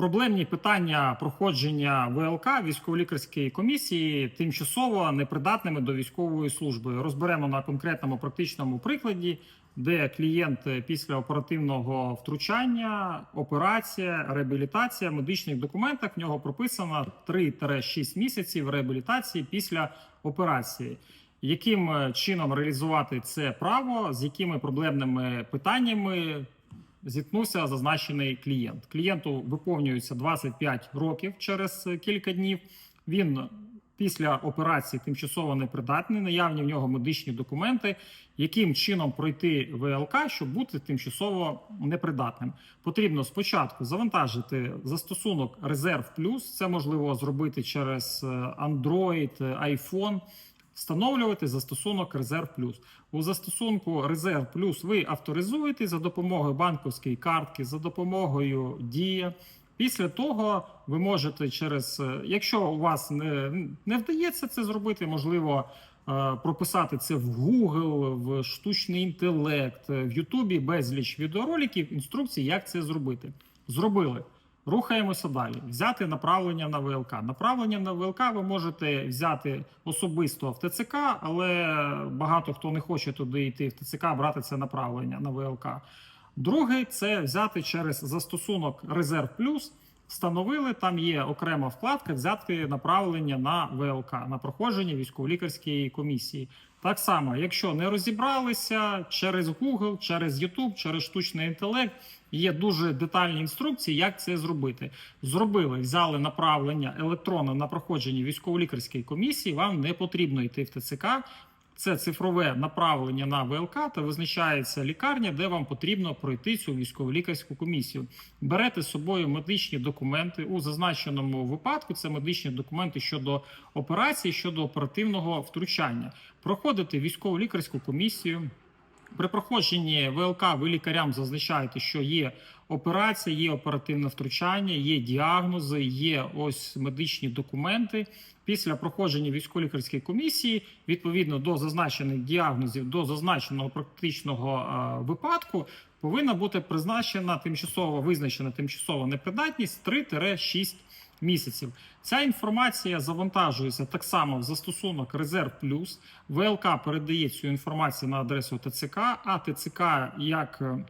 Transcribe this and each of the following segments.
проблемні питання проходження ВЛК військово-лікарської комісії тимчасово непридатними до військової служби. Розберемо на конкретному практичному прикладі, де клієнт після оперативного втручання, операція, реабілітація в медичних документах в нього прописано 3-6 місяців реабілітації після операції. Яким чином реалізувати це право, з якими проблемними питаннями зіткнувся зазначений клієнт. Клієнту виповнюється 25 років через е, кілька днів. Він після операції тимчасово непридатний, наявні в нього медичні документи, яким чином пройти ВЛК, щоб бути тимчасово непридатним. Потрібно спочатку завантажити застосунок Резерв Плюс. Це можливо зробити через е, Android, е, iPhone. Встановлювати застосунок Резерв Плюс. У застосунку Резерв Плюс ви авторизуєте за допомогою банківської картки, за допомогою Дія. Після того ви можете через, е, якщо у вас не, не вдається це зробити, можливо, е, прописати це в Google, в штучний інтелект, е, в Ютубі безліч відеороликів, інструкцій, як це зробити. Зробили. Рухаємося далі. Взяти направлення на ВЛК. Направлення на ВЛК ви можете взяти особисто в ТЦК, але багато хто не хоче туди йти в ТЦК, брати це направлення на ВЛК. Друге це взяти через застосунок Резерв Плюс. Встановили, там є окрема вкладка взяти направлення на ВЛК на проходження військово-лікарської комісії. Так само, якщо не розібралися через Google, через YouTube, через штучний інтелект, є дуже детальні інструкції, як це зробити. Зробили, взяли направлення електронне на проходження військово-лікарської комісії. Вам не потрібно йти в ТЦК. Це цифрове направлення на ВЛК та визначається лікарня, де вам потрібно пройти цю військово-лікарську комісію. Берете з собою медичні документи у зазначеному випадку. Це медичні документи щодо операції, щодо оперативного втручання. Проходите військово-лікарську комісію. При проходженні ВЛК ви лікарям зазначаєте, що є операція, є оперативне втручання, є діагнози, є ось медичні документи. Після проходження військово-лікарської комісії, відповідно до зазначених діагнозів, до зазначеного практичного е, випадку, повинна бути призначена тимчасово визначена тимчасова непридатність 3-6 місяців. Ця інформація завантажується так само в застосунок Резерв Плюс. ВЛК передає цю інформацію на адресу ТЦК, а ТЦК як е,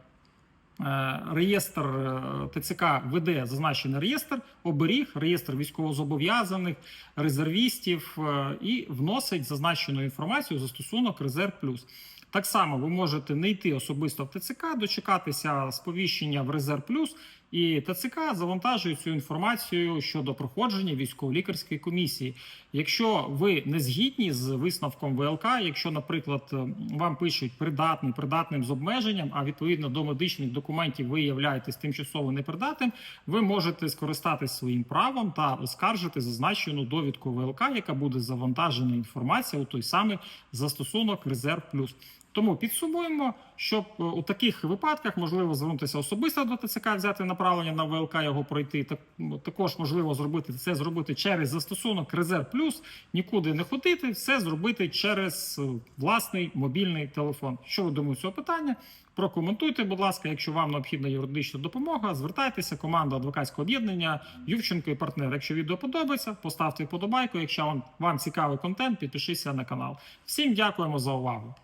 Е, Реєстр е, ТЦК веде зазначений реєстр, оберіг, реєстр військовозобов'язаних, резервістів і вносить зазначену інформацію в застосунок Резерв Плюс. Так само ви можете не йти особисто в ТЦК, дочекатися сповіщення в Резерв Плюс, і ТЦК завантажує цю інформацію щодо проходження військово-лікарської комісії. Якщо ви не згідні з висновком ВЛК, якщо, наприклад, вам пишуть придатний, придатним з обмеженням, а відповідно до медичних документів ви являєтесь тимчасово непридатним, ви можете скористатись своїм правом та оскаржити зазначену довідку ВЛК, яка буде завантажена інформація у той самий застосунок Резерв Плюс. Тому підсумуємо, щоб е, у таких випадках можливо звернутися особисто до ТЦК, взяти направлення на ВЛК, його пройти. Так також можливо зробити це зробити через застосунок Резерв Плюс, нікуди не ходити, все зробити через е, власний мобільний телефон. Що ви думаєте цього питання? Прокоментуйте, будь ласка, якщо вам необхідна юридична допомога, звертайтеся. Команда адвокатського об'єднання Ювченко і партнер. Якщо відео подобається, поставте вподобайку. Якщо вам, вам цікавий контент, підпишіться на канал. Всім дякуємо за увагу.